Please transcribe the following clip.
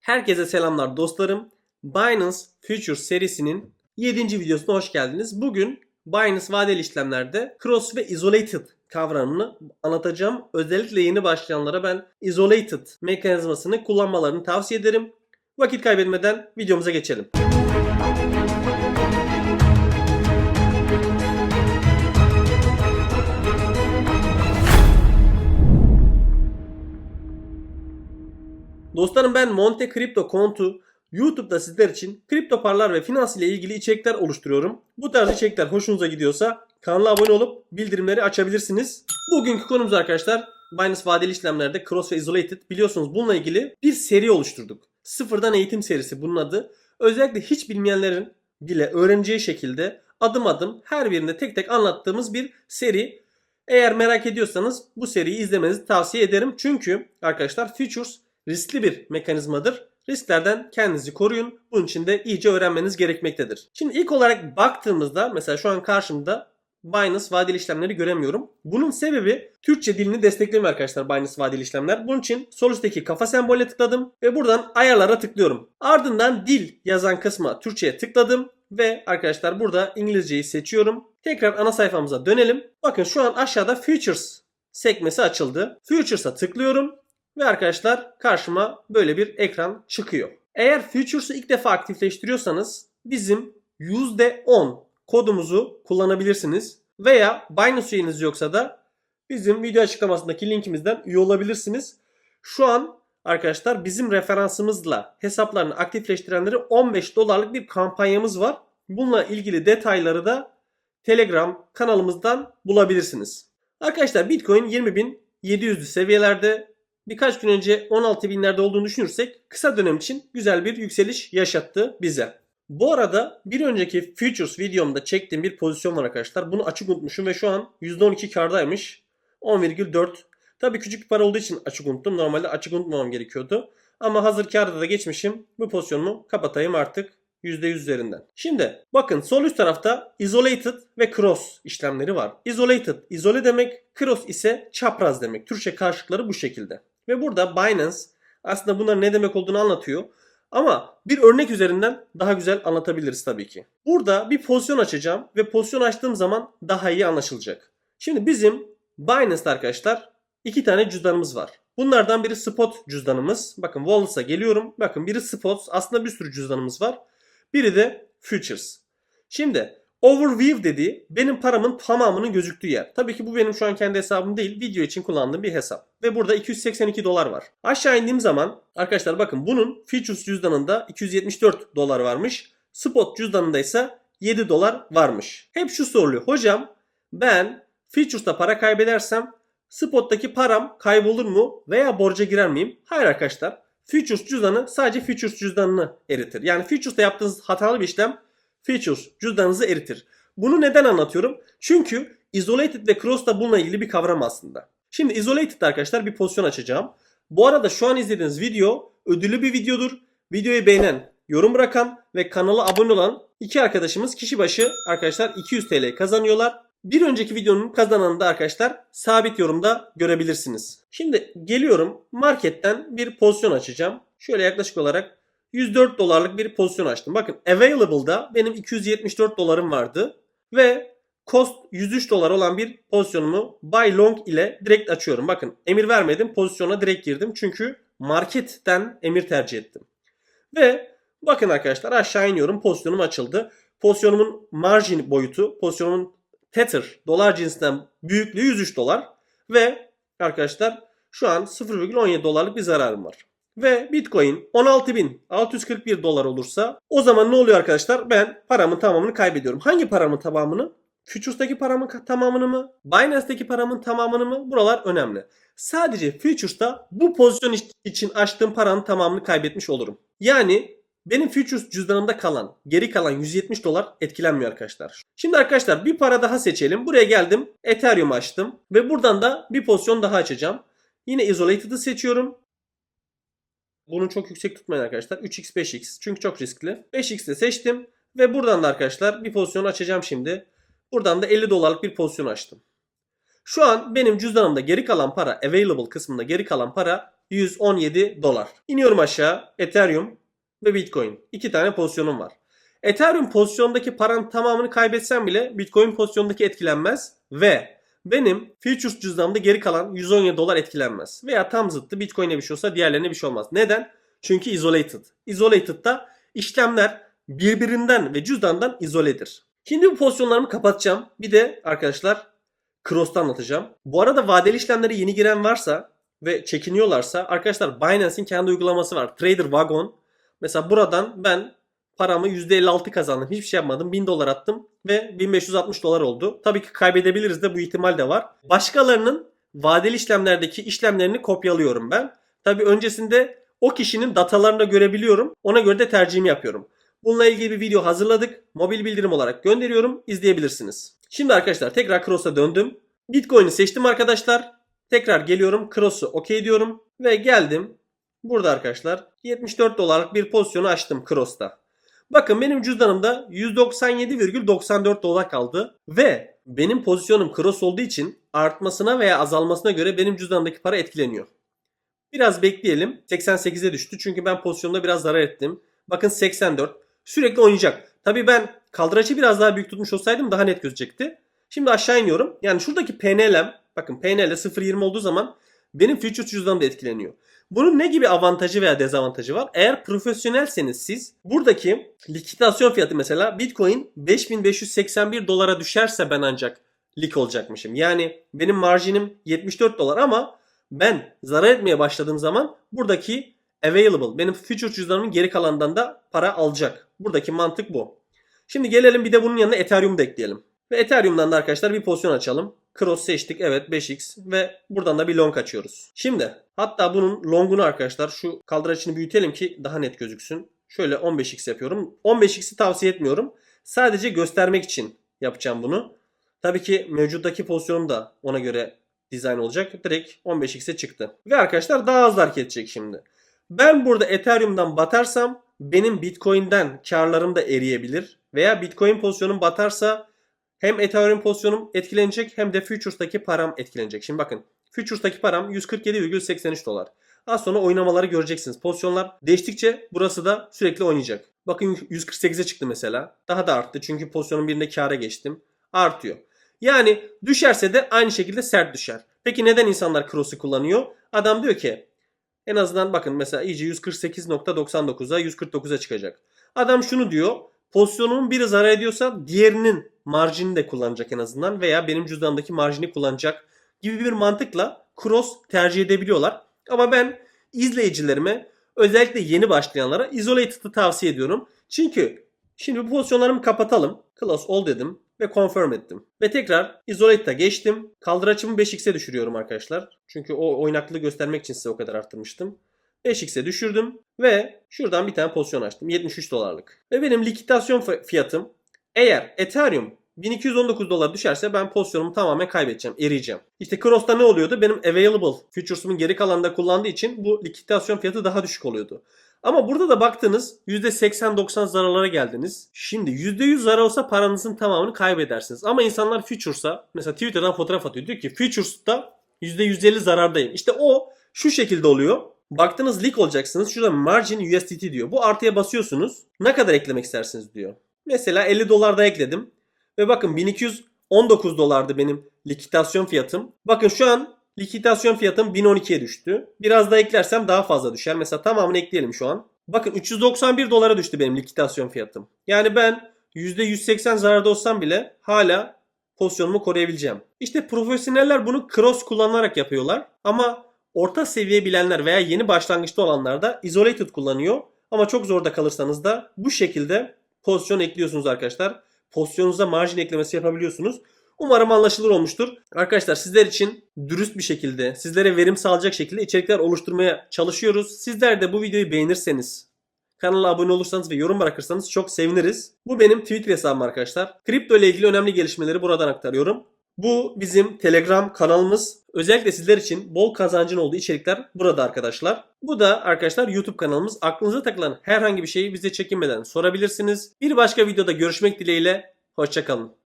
Herkese selamlar dostlarım. Binance Futures serisinin 7. videosuna hoş geldiniz. Bugün Binance vadeli işlemlerde cross ve isolated kavramını anlatacağım. Özellikle yeni başlayanlara ben isolated mekanizmasını kullanmalarını tavsiye ederim. Vakit kaybetmeden videomuza geçelim. Dostlarım ben Monte Crypto Kontu YouTube'da sizler için kripto paralar ve finans ile ilgili içerikler oluşturuyorum. Bu tarz içerikler hoşunuza gidiyorsa kanala abone olup bildirimleri açabilirsiniz. Bugünkü konumuz arkadaşlar Binance vadeli işlemlerde Cross ve Isolated biliyorsunuz bununla ilgili bir seri oluşturduk. Sıfırdan eğitim serisi bunun adı. Özellikle hiç bilmeyenlerin bile öğreneceği şekilde adım adım her birinde tek tek anlattığımız bir seri. Eğer merak ediyorsanız bu seriyi izlemenizi tavsiye ederim. Çünkü arkadaşlar Futures riskli bir mekanizmadır. Risklerden kendinizi koruyun. Bunun için de iyice öğrenmeniz gerekmektedir. Şimdi ilk olarak baktığımızda mesela şu an karşımda Binance vadeli işlemleri göremiyorum. Bunun sebebi Türkçe dilini desteklemiyor arkadaşlar Binance vadeli işlemler. Bunun için sol üstteki kafa sembolüne tıkladım ve buradan ayarlara tıklıyorum. Ardından dil yazan kısma Türkçe'ye tıkladım ve arkadaşlar burada İngilizceyi seçiyorum. Tekrar ana sayfamıza dönelim. Bakın şu an aşağıda Futures sekmesi açıldı. Futures'a tıklıyorum ve arkadaşlar karşıma böyle bir ekran çıkıyor. Eğer Futures'ı ilk defa aktifleştiriyorsanız bizim %10 kodumuzu kullanabilirsiniz. Veya Binance üyeniz yoksa da bizim video açıklamasındaki linkimizden üye olabilirsiniz. Şu an arkadaşlar bizim referansımızla hesaplarını aktifleştirenlere 15 dolarlık bir kampanyamız var. Bununla ilgili detayları da Telegram kanalımızdan bulabilirsiniz. Arkadaşlar Bitcoin 20.700'lü seviyelerde birkaç gün önce 16 binlerde olduğunu düşünürsek kısa dönem için güzel bir yükseliş yaşattı bize. Bu arada bir önceki Futures videomda çektiğim bir pozisyon var arkadaşlar. Bunu açık unutmuşum ve şu an %12 kardaymış. 10,4. Tabii küçük bir para olduğu için açık unuttum. Normalde açık unutmamam gerekiyordu. Ama hazır karda da geçmişim. Bu pozisyonumu kapatayım artık %100 üzerinden. Şimdi bakın sol üst tarafta isolated ve cross işlemleri var. Isolated izole demek, cross ise çapraz demek. Türkçe karşılıkları bu şekilde. Ve burada Binance aslında bunların ne demek olduğunu anlatıyor. Ama bir örnek üzerinden daha güzel anlatabiliriz tabii ki. Burada bir pozisyon açacağım ve pozisyon açtığım zaman daha iyi anlaşılacak. Şimdi bizim Binance'da arkadaşlar iki tane cüzdanımız var. Bunlardan biri spot cüzdanımız. Bakın Wallet'a geliyorum. Bakın biri spot. Aslında bir sürü cüzdanımız var. Biri de futures. Şimdi overview dediği benim paramın tamamının gözüktüğü yer. Tabii ki bu benim şu an kendi hesabım değil. Video için kullandığım bir hesap. Ve burada 282 dolar var. Aşağı indiğim zaman arkadaşlar bakın bunun futures cüzdanında 274 dolar varmış. Spot cüzdanında ise 7 dolar varmış. Hep şu soruluyor. Hocam ben futures'ta para kaybedersem spot'taki param kaybolur mu veya borca girer miyim? Hayır arkadaşlar. Futures cüzdanı sadece Futures cüzdanını eritir. Yani Futures'ta yaptığınız hatalı bir işlem Futures cüzdanınızı eritir. Bunu neden anlatıyorum? Çünkü Isolated ve Cross da bununla ilgili bir kavram aslında. Şimdi Isolated arkadaşlar bir pozisyon açacağım. Bu arada şu an izlediğiniz video ödüllü bir videodur. Videoyu beğenen, yorum bırakan ve kanala abone olan iki arkadaşımız kişi başı arkadaşlar 200 TL kazanıyorlar. Bir önceki videonun kazananını da arkadaşlar sabit yorumda görebilirsiniz. Şimdi geliyorum marketten bir pozisyon açacağım. Şöyle yaklaşık olarak 104 dolarlık bir pozisyon açtım. Bakın available'da benim 274 dolarım vardı ve cost 103 dolar olan bir pozisyonumu buy long ile direkt açıyorum. Bakın emir vermedim pozisyona direkt girdim çünkü marketten emir tercih ettim. Ve bakın arkadaşlar aşağı iniyorum pozisyonum açıldı. Pozisyonumun margin boyutu, pozisyonumun Tether dolar cinsinden büyüklüğü 103 dolar ve arkadaşlar şu an 0,17 dolarlık bir zararım var. Ve Bitcoin 16.641 dolar olursa o zaman ne oluyor arkadaşlar? Ben paramın tamamını kaybediyorum. Hangi paramın tamamını? Futures'taki paramın tamamını mı? Binance'daki paramın tamamını mı? Buralar önemli. Sadece Futures'ta bu pozisyon için açtığım paranın tamamını kaybetmiş olurum. Yani benim Futures cüzdanımda kalan, geri kalan 170 dolar etkilenmiyor arkadaşlar. Şimdi arkadaşlar bir para daha seçelim. Buraya geldim. Ethereum açtım. Ve buradan da bir pozisyon daha açacağım. Yine Isolated'ı seçiyorum. Bunu çok yüksek tutmayın arkadaşlar. 3x 5x çünkü çok riskli. 5x'de seçtim. Ve buradan da arkadaşlar bir pozisyon açacağım şimdi. Buradan da 50 dolarlık bir pozisyon açtım. Şu an benim cüzdanımda geri kalan para, available kısmında geri kalan para 117 dolar. İniyorum aşağı. Ethereum ve Bitcoin. İki tane pozisyonum var. Ethereum pozisyondaki paranın tamamını kaybetsem bile Bitcoin pozisyondaki etkilenmez ve benim futures cüzdanımda geri kalan 117 dolar etkilenmez. Veya tam zıttı Bitcoin'e bir şey olsa diğerlerine bir şey olmaz. Neden? Çünkü isolated. Isolated'da işlemler birbirinden ve cüzdandan izoledir. Şimdi bu pozisyonlarımı kapatacağım. Bir de arkadaşlar Cross'ta anlatacağım. Bu arada vadeli işlemlere yeni giren varsa ve çekiniyorlarsa arkadaşlar Binance'in kendi uygulaması var. Trader Wagon. Mesela buradan ben paramı %56 kazandım. Hiçbir şey yapmadım. 1000 dolar attım ve 1560 dolar oldu. Tabii ki kaybedebiliriz de bu ihtimal de var. Başkalarının vadeli işlemlerdeki işlemlerini kopyalıyorum ben. Tabii öncesinde o kişinin datalarını da görebiliyorum. Ona göre de tercihimi yapıyorum. Bununla ilgili bir video hazırladık. Mobil bildirim olarak gönderiyorum. İzleyebilirsiniz. Şimdi arkadaşlar tekrar Cross'a döndüm. Bitcoin'i seçtim arkadaşlar. Tekrar geliyorum. Cross'u OK diyorum. Ve geldim. Burada arkadaşlar 74 dolarlık bir pozisyonu açtım Cross'ta. Bakın benim cüzdanımda 197,94 dolar kaldı. Ve benim pozisyonum Cross olduğu için artmasına veya azalmasına göre benim cüzdanımdaki para etkileniyor. Biraz bekleyelim. 88'e düştü çünkü ben pozisyonda biraz zarar ettim. Bakın 84. Sürekli oynayacak. Tabii ben kaldıraçı biraz daha büyük tutmuş olsaydım daha net gözecekti. Şimdi aşağı iniyorum. Yani şuradaki PNL'm bakın PNL 0.20 olduğu zaman benim futures cüzdanım da etkileniyor. Bunun ne gibi avantajı veya dezavantajı var? Eğer profesyonelseniz siz buradaki likidasyon fiyatı mesela Bitcoin 5581 dolara düşerse ben ancak lik olacakmışım. Yani benim marjinim 74 dolar ama ben zarar etmeye başladığım zaman buradaki available benim future cüzdanımın geri kalanından da para alacak. Buradaki mantık bu. Şimdi gelelim bir de bunun yanına Ethereum da ekleyelim. Ve Ethereum'dan da arkadaşlar bir pozisyon açalım. Cross seçtik evet 5x ve buradan da bir long açıyoruz. Şimdi hatta bunun longunu arkadaşlar şu kaldıraçını büyütelim ki daha net gözüksün. Şöyle 15x yapıyorum. 15x'i tavsiye etmiyorum. Sadece göstermek için yapacağım bunu. Tabii ki mevcuttaki pozisyonum da ona göre dizayn olacak. Direkt 15x'e çıktı. Ve arkadaşlar daha hızlı hareket edecek şimdi. Ben burada Ethereum'dan batarsam benim Bitcoin'den karlarım da eriyebilir. Veya Bitcoin pozisyonum batarsa hem Ethereum pozisyonum etkilenecek hem de Futures'taki param etkilenecek. Şimdi bakın Futures'taki param 147,83 dolar. Az sonra oynamaları göreceksiniz. Pozisyonlar değiştikçe burası da sürekli oynayacak. Bakın 148'e çıktı mesela. Daha da arttı çünkü pozisyonun birinde kâra geçtim. Artıyor. Yani düşerse de aynı şekilde sert düşer. Peki neden insanlar Cross'u kullanıyor? Adam diyor ki en azından bakın mesela iyice 148.99'a 149'a çıkacak. Adam şunu diyor. Pozisyonumun biri zarar ediyorsa diğerinin marjini de kullanacak en azından veya benim cüzdanımdaki marjini kullanacak gibi bir mantıkla cross tercih edebiliyorlar. Ama ben izleyicilerime özellikle yeni başlayanlara isolated'ı tavsiye ediyorum. Çünkü şimdi bu pozisyonlarımı kapatalım. Close all dedim ve confirm ettim. Ve tekrar isolate'a geçtim. Kaldıraçımı 5x'e düşürüyorum arkadaşlar. Çünkü o oynaklığı göstermek için size o kadar arttırmıştım. 5x'e düşürdüm ve şuradan bir tane pozisyon açtım. 73 dolarlık. Ve benim likidasyon fiyatım eğer Ethereum 1219 dolar düşerse ben pozisyonumu tamamen kaybedeceğim, eriyeceğim. İşte Cross'ta ne oluyordu? Benim available futures'umun geri kalanında kullandığı için bu likidasyon fiyatı daha düşük oluyordu. Ama burada da baktınız %80-90 zararlara geldiniz. Şimdi %100 zarar olsa paranızın tamamını kaybedersiniz. Ama insanlar futures'a mesela Twitter'dan fotoğraf atıyor. Diyor ki futures'ta %150 zarardayım. İşte o şu şekilde oluyor. Baktınız leak olacaksınız. Şurada margin USDT diyor. Bu artıya basıyorsunuz. Ne kadar eklemek istersiniz diyor. Mesela 50 dolar da ekledim. Ve bakın 1219 dolardı benim likidasyon fiyatım. Bakın şu an likidasyon fiyatım 1012'ye düştü. Biraz da eklersem daha fazla düşer. Mesela tamamını ekleyelim şu an. Bakın 391 dolara düştü benim likidasyon fiyatım. Yani ben %180 zararda olsam bile hala pozisyonumu koruyabileceğim. İşte profesyoneller bunu cross kullanarak yapıyorlar. Ama orta seviye bilenler veya yeni başlangıçta olanlar da isolated kullanıyor. Ama çok zorda kalırsanız da bu şekilde pozisyon ekliyorsunuz arkadaşlar. Pozisyonunuza marjin eklemesi yapabiliyorsunuz. Umarım anlaşılır olmuştur. Arkadaşlar sizler için dürüst bir şekilde, sizlere verim sağlayacak şekilde içerikler oluşturmaya çalışıyoruz. Sizler de bu videoyu beğenirseniz, kanala abone olursanız ve yorum bırakırsanız çok seviniriz. Bu benim Twitter hesabım arkadaşlar. Kripto ile ilgili önemli gelişmeleri buradan aktarıyorum. Bu bizim Telegram kanalımız. Özellikle sizler için bol kazancın olduğu içerikler burada arkadaşlar. Bu da arkadaşlar YouTube kanalımız. Aklınıza takılan herhangi bir şeyi bize çekinmeden sorabilirsiniz. Bir başka videoda görüşmek dileğiyle. Hoşçakalın.